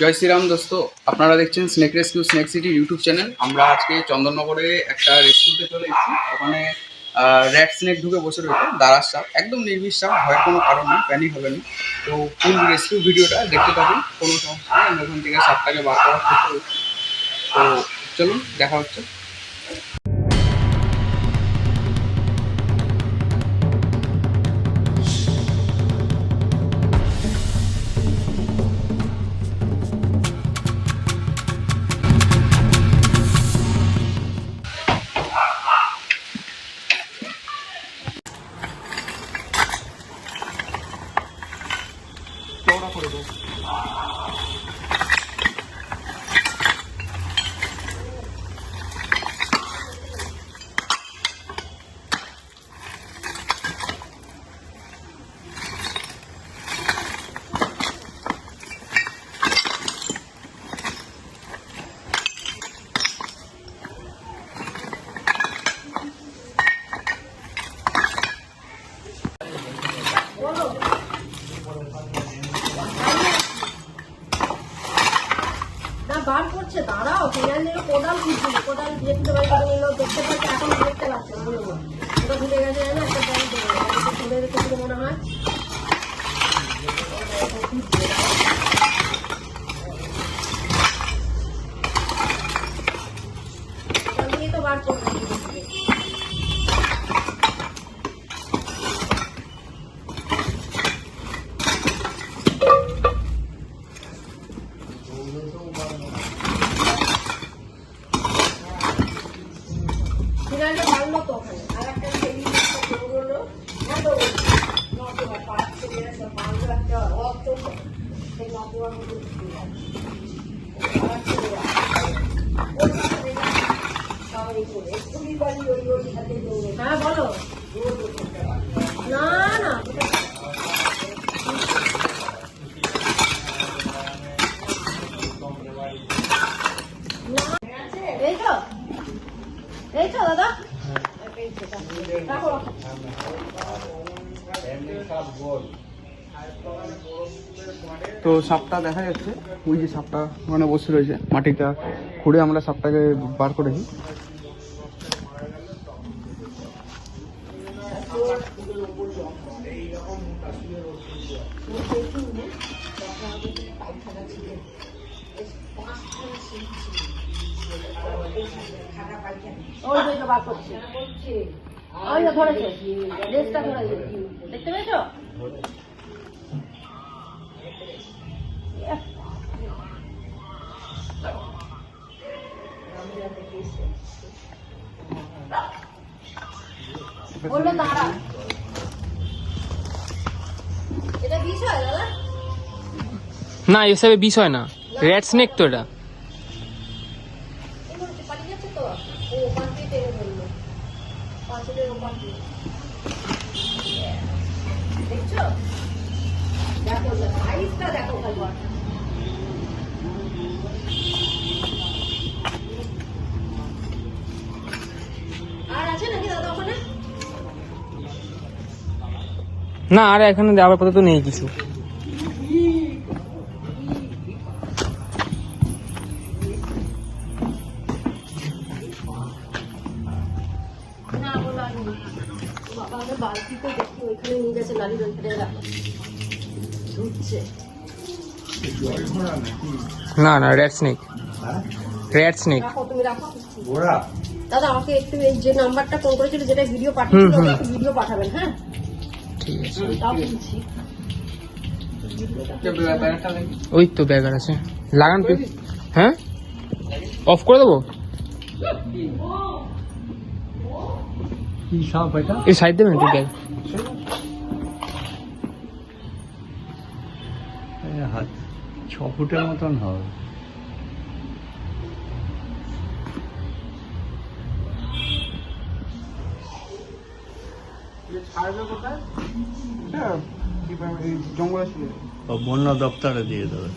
জয় শ্রীরাম দোস্ত, আপনারা দেখছেন snake rescue snake city YouTube channel আমরা আজকে চন্দননগরে একটা রেস্কিউতে চলে এসেছি। ওখানে র্যাট স্নেক ঢুকে বসে রয়েছে, দাঁড়ার সাপ। একদম নির্বিশ সাপ, ভয়ের কোনো কারণ নেই, প্যানিক হবে না। তো ফুল রেস্কিউ ভিডিওটা দেখতে থাকুন, কোনো সমস্যা নেই, আমরা ওখান থেকে সাপটাকে বার করার চেষ্টা তো চলুন, দেখা হচ্ছে। বার করছে, দাঁড়াও ফিনাল নিয়ে কোদাল খুঁজছিল কোদাল দিয়ে খুঁজে দেখতে পাচ্ছে এখন দেখতে পাচ্ছে মনে ওটা ভুলে গেছে না একটা দেবে রেখেছিল মনে হয়। বার করছে ফিনালটা মারলো তো ওখানে। আর একটা দৌড়লো দৌড়লো নতুবা পাঁচ মারলো একটা অত সেই গেল। আর সবাই করে। এক্ষুনি বাড়ি ওই ওই হাতে দৌড়ে। হ্যাঁ বলো। না না এই তো তো তো, সাপটা দেখা যাচ্ছে। ওই যে সাপটা ওখানে বসে রয়েছে। মাটিটা খুঁড়ে আমরা সাপটাকে বার করেছি না এসবে বিষ হয় না। র্যাট স্নেক তো এটা এই মনে হচ্ছে পালিয়ে যাচ্ছে তো ও ওখান দিয়ে দেখছ? দেখো সাইজটা দেখো আর আছে নাকি দাদা ওখানে? না, আর এখানে আপাতত নেই কিছু। বালতিতে দেখি ওইখানে নিয়ে গেছে নারী ওইখানে ধুচ্ছে না না র্যাট স্নেক র্যাট স্নেক দাদা আমাকে একটু এই যে নাম্বারটা ফোন করেছিল যেটা ভিডিও পাঠিয়েছিল। ওটা একটু ভিডিও পাঠাবেন হ্যাঁ? ঠিক আছে। ওই তো ব্যাগার আছে। লাগান পে- হ্যাঁ? অফ করে দেবো? কি সাপ এটা? এই সাইড দেবেন একটু ব্যাগ হাত ছ ফুটের মতন হবে। বন্য দপ্তরে দিয়ে দেবে।